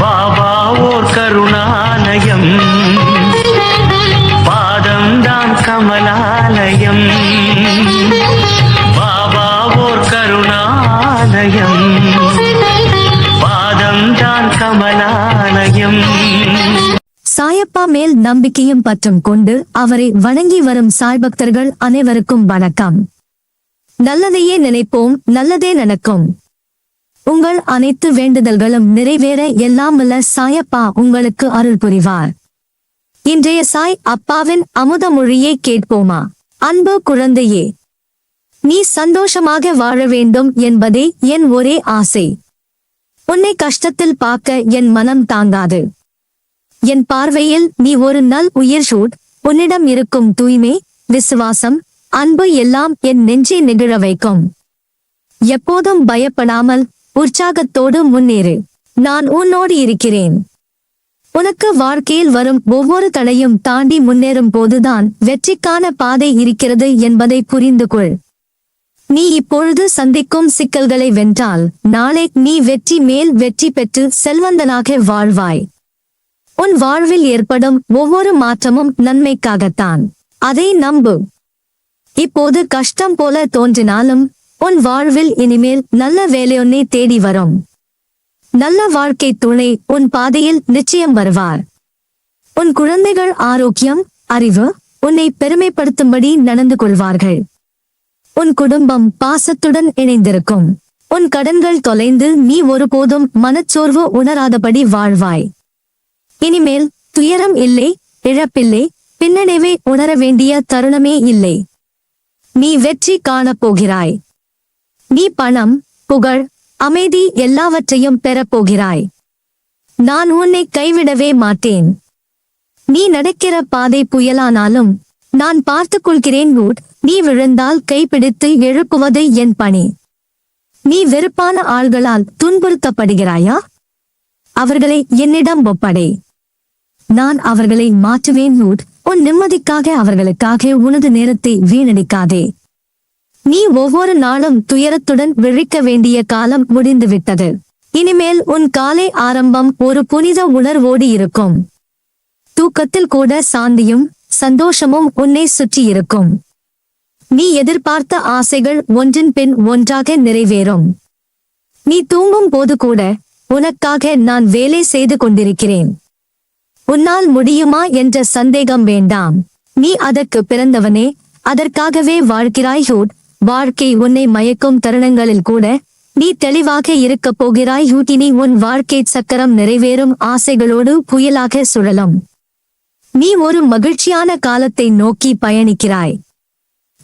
பாபா ஓர் கருணாலயம். பாதம்தான் கமலாலயம். பாபா ஓர் கருணாலயம். பாதம்தான் கமலாலயம். சாயப்பா மேல் நம்பிக்கையும் பற்றும் கொண்டு அவரை வணங்கி வரும் சாய் பக்தர்கள் அனைவருக்கும் வணக்கம். நல்லதையே நினைப்போம் நல்லதே நடக்கும். உங்கள் அனைத்து வேண்டுதல்களும் நிறைவேற எல்லாம் சாயப்பா உங்களுக்கு அருள் புரிவார். இன்றைய சாய் அப்பாவின் அமுத மொழியை கேட்போமா? அன்பு குழந்தையே நீ சந்தோஷமாக வாழ வேண்டும் என்பதே என் ஒரே ஆசை. உன்னை கஷ்டத்தில் பார்க்க என் மனம் தாங்காது. என் பார்வையில் நீ ஒரு நல் உயிர் ஷூட் உன்னிடம் இருக்கும் தூய்மை விசுவாசம் அன்பு எல்லாம் என் நெஞ்சை நெகிழ வைக்கும். எப்போதும் பயப்படாமல் உற்சாகத்தோடு முன்னேறு. நான் உன்னோடு இருக்கிறேன். உனக்கு வாழ்க்கையில் வரும் ஒவ்வொரு தடையும் தாண்டி முன்னேறும் போதுதான் வெற்றிக்கான பாதை இருக்கிறது என்பதை புரிந்து கொள். நீ இப்பொழுது சந்திக்கும் சிக்கல்களை வென்றால் நாளை நீ வெற்றி மேல் வெற்றி பெற்று செல்வந்தனாக வாழ்வாய். உன் வாழ்வில் ஏற்படும் ஒவ்வொரு மாற்றமும் நன்மைக்காகத்தான். அதை நம்பு. இப்போது கஷ்டம் போல தோன்றினாலும் உன் வாழ்வில் இனிமேல் நல்ல வேலையொன்னே தேடி வரும். நல்ல வாழ்க்கை துணை உன் பாதையில் நிச்சயம் வருவார். உன் குழந்தைகள் ஆரோக்கியம் அறிவு உன்னை பெருமைப்படுத்தும்படி நடந்து கொள்வார்கள். உன் குடும்பம் பாசத்துடன் இணைந்திருக்கும். உன் கடன்கள் தொலைந்து நீ ஒருபோதும் மனச்சோர்வு உணராதபடி வாழ்வாய். இனிமேல் துயரம் இல்லை இழப்பில்லை பின்னடைவை உணர வேண்டிய தருணமே இல்லை. நீ வெற்றி காணப் போகிறாய் நீ பணம் புகழ் அமைதி எல்லாவற்றையும் பெறப்போகிறாய் நான் உன்னை கைவிடவே மாட்டேன். நீ நடக்கிற பாதை புயலானாலும் நான் பார்த்துக் கொள்கிறேன் ரூட் நீ விழுந்தால் கைப்பிடித்து எழுப்புவது என் பணி. நீ வெறுப்பான ஆள்களால் துன்புறுத்தப்படுகிறாயா? அவர்களை என்னிடம் ஒப்படை. நான் அவர்களை மாற்றுவேன் ரூட் உன் நிம்மதிக்காக அவர்களுக்காக உனது நேரத்தை வீணடிக்காதே. நீ ஒவ்வொரு நாளும் துயரத்துடன் விழிக்க வேண்டிய காலம் முடிந்துவிட்டது. இனிமேல் உன் காலை ஆரம்பம் ஒரு புனித உணர்வோடு இருக்கும். தூக்கத்தில் கூட சாந்தியும் சந்தோஷமும் உன்னை சுற்றி இருக்கும். நீ எதிர்பார்த்த ஆசைகள் ஒன்றின் பின் ஒன்றாக நிறைவேறும். நீ தூங்கும் போது கூட உனக்காக நான் வேலை செய்து கொண்டிருக்கிறேன். உன்னால் முடியுமா என்ற சந்தேகம் வேண்டாம். நீ அதற்கு பிறந்தவனே அதற்காகவே வாழ்கிறாய் ஹூட். வாழ்க்கை உன்னை மயக்கும் தருணங்களில் கூட நீ தெளிவாக இருக்கப் போகிறாய். யூட்டினி உன் வாழ்க்கை சக்கரம் நிறைவேறும். ஆசைகளோடு புயலாக சுழலும். நீ ஒரு மகிழ்ச்சியான காலத்தை நோக்கி பயணிக்கிறாய்.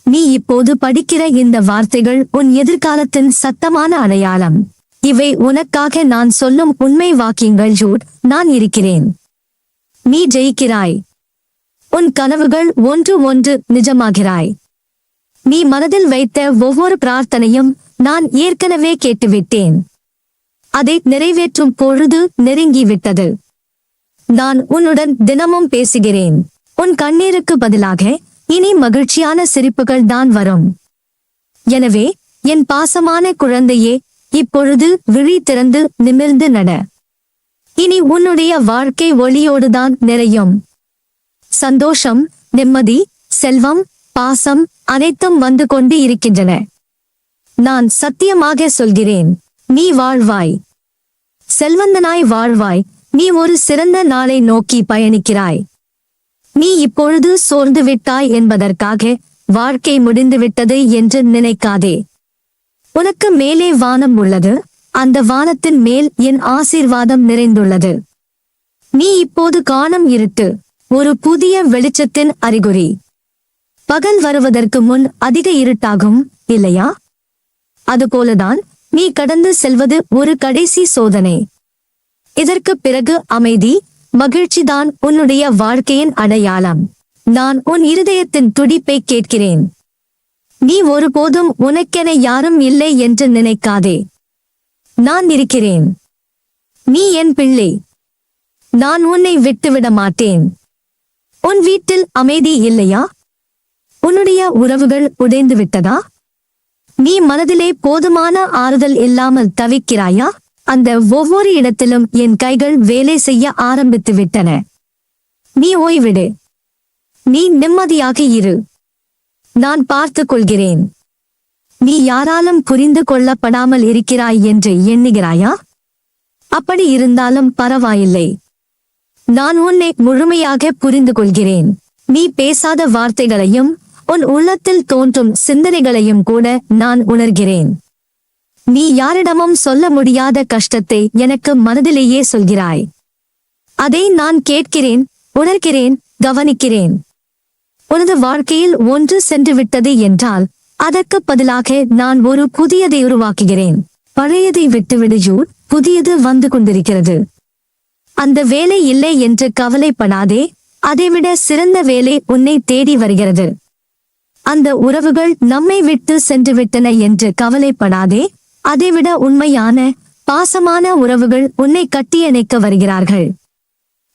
நீ இப்போது படிக்கிற இந்த வார்த்தைகள் உன் எதிர்காலத்தின் சத்தமான அடையாளம். இவை உனக்காக நான் சொல்லும் உண்மை வாக்கியங்கள் ஜூட் நான் இருக்கிறேன். நீ ஜெயிக்கிறாய். உன் கனவுகள் ஒன்று ஒன்று நிஜமாகிறாய். நீ மனதில் வைத்த ஒவ்வொரு பிரார்த்தனையும் நான் ஏற்கனவே கேட்டுவிட்டேன். அதை நிறைவேற்றும் பொழுது நெருங்கிவிட்டது. நான் உன்னுடன் தினமும் பேசுகிறேன். உன் கண்ணீருக்கு பதிலாக இனி மகிழ்ச்சியான சிரிப்புகள் தான் வரும். எனவே என் பாசமான குழந்தையே இப்பொழுது விழி திறந்து நிமிர்ந்து நட. இனி உன்னுடைய வாழ்க்கை ஒளியோடுதான் நிறையும். சந்தோஷம் நிம்மதி செல்வம் பாசம் அனைத்தும் வந்து கொண்டு இருக்கின்றன. நான் சத்தியமாக சொல்கிறேன் நீ வாழ்வாய். செல்வந்தனாய் வாழ்வாய் நீ ஒரு சிறந்த நாளை நோக்கி பயணிக்கிறாய். நீ இப்பொழுது சோர்ந்து விட்டாய் என்பதற்காக வாழ்க்கை முடிந்துவிட்டது என்று நினைக்காதே. உனக்கு மேலே வானம் உள்ளது அந்த வானத்தின் மேல் என் ஆசீர்வாதம் நிறைந்துள்ளது. நீ இப்போது காணும் இருட்டு ஒரு புதிய வெளிச்சத்தின் அறிகுறி. பகல் வருவதற்கு முன் அதிக இருட்டாகும் இல்லையா? அதுபோலதான் நீ கடந்து செல்வது ஒரு கடைசி சோதனை. இதற்கு பிறகு அமைதி மகிழ்ச்சிதான் உன்னுடைய வாழ்க்கையின் அடையாளம். நான் உன் இருதயத்தின் துடிப்பை கேட்கிறேன். நீ ஒருபோதும் உனக்கென யாரும் இல்லை என்று நினைக்காதே. நான் இருக்கிறேன். நீ என் பிள்ளை. நான் உன்னை விட்டுவிட மாட்டேன். உன் வீட்டில் அமைதி இல்லையா? உன்னுடைய உறவுகள் உடைந்து விட்டதா? நீ மனதிலே போதுமான ஆறுதல் இல்லாமல் தவிக்கிறாயா? அந்த ஒவ்வொரு இடத்திலும் என் கைகள் வேலை செய்ய ஆரம்பித்து விட்டன. நீ ஓய்விடு. நீ நிம்மதியாக இரு. நான் பார்த்து கொள்கிறேன். நீ யாராலும் புரிந்து கொள்ளப்படாமல் இருக்கிறாய் என்று எண்ணுகிறாயா? அப்படி இருந்தாலும் பரவாயில்லை. நான் உன்னை முழுமையாக புரிந்து கொள்கிறேன். நீ பேசாத வார்த்தைகளையும் உன் உள்ளத்தில் தோன்றும் சிந்தனைகளையும் கூட நான் உணர்கிறேன். நீ யாரிடமும் சொல்ல முடியாத கஷ்டத்தை எனக்கு மனதிலேயே சொல்கிறாய். அதை நான் கேட்கிறேன் உணர்கிறேன் கவனிக்கிறேன். உனது வாழ்க்கையில் ஒன்று சென்று விட்டது என்றால் அதற்கு பதிலாக நான் ஒரு புதியதை உருவாக்குகிறேன். பழையதை விட்டுவிடுஜூர் புதியது வந்து கொண்டிருக்கிறது. அந்த வேலை இல்லை என்று கவலைப்படாதே அதைவிட சிறந்த வேலை உன்னை தேடி வருகிறது. அந்த உறவுகள் நம்மை விட்டு சென்று விட்டன என்று கவலைப்படாதே. அதைவிட உண்மையான பாசமான உறவுகள் உன்னை கட்டியணைக்க வருகிறார்கள்.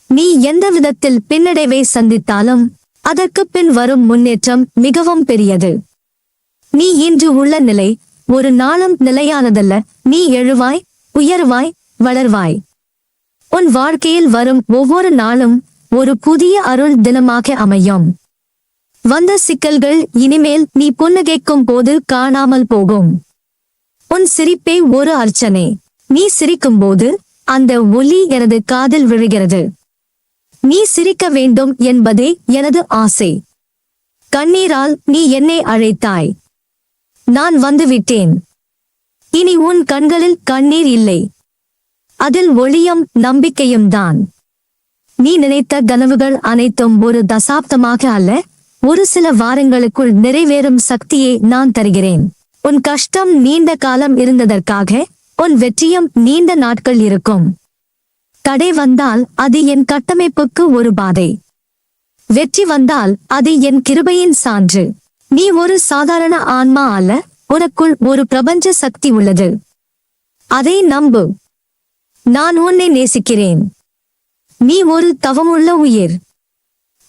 நீ எந்த விதத்தில் பின்னடைவை சந்தித்தாலும் அதற்கு பின் வரும் முன்னேற்றம் மிகவும் பெரியது. நீ இன்று உள்ள நிலை ஒரு நாளும் நிலையானதல்ல. நீ எழுவாய் உயர்வாய் வளர்வாய். உன் வாழ்க்கையில் வரும் ஒவ்வொரு நாளும் ஒரு புதிய அருள் தினமாக அமையும். வந்த சிக்கல்கள் இனிமேல் நீ புன்னகைக்கும் போது காணாமல் போகும். உன் சிரிப்பே ஒரு அர்ச்சனை. நீ சிரிக்கும் போது அந்த ஒலி எனது காதில் விழுகிறது. நீ சிரிக்க வேண்டும் என்பதே எனது ஆசை. கண்ணீரால் நீ என்னை அழைத்தாய். நான் வந்துவிட்டேன். இனி உன் கண்களில் கண்ணீர் இல்லை. அதில் ஒளியும் நம்பிக்கையும் தான். நீ நினைத்த கனவுகள் அனைத்தும் ஒரு தசாப்தமாக அல்ல ஒரு சில வாரங்களுக்குள் நிறைவேறும் சக்தியை நான் தருகிறேன். உன் கஷ்டம் நீண்ட காலம் இருந்ததற்காக உன் வெற்றியும் நீண்ட நாட்கள் இருக்கும். தடை வந்தால் அது என் கட்டமைப்புக்கு ஒரு பாதை. வெற்றி வந்தால் அது என் கிருபையின் சான்று. நீ ஒரு சாதாரண ஆன்மா அல்ல உனக்குள் ஒரு பிரபஞ்ச சக்தி உள்ளது. அதை நம்பு. நான் உன்னை நேசிக்கிறேன். நீ ஒரு தவமுள்ள உயிர்.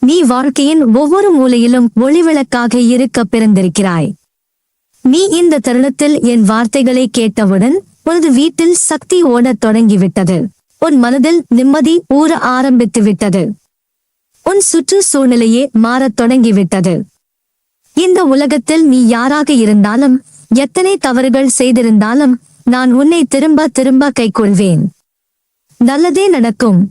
நீ வாழ்க்கையின் ஒவ்வொரு மூலையிலும் ஒளிவிளக்காக இருக்க பிறந்திருக்கிறாய். நீ இந்த தருணத்தில் என் வார்த்தைகளை கேட்டவுடன் உனது வீட்டில் சக்தி ஓடத் தொடங்கிவிட்டது. உன் மனதில் நிம்மதி ஊற ஆரம்பித்து விட்டது. உன் சுற்று சூழ்நிலையே மாறத் தொடங்கிவிட்டது. இந்த உலகத்தில் நீ யாராக இருந்தாலும் எத்தனை தவறுகள் செய்திருந்தாலும் நான் உன்னை திரும்ப திரும்ப கைக்கொள்வேன். நல்லதே நடக்கும்.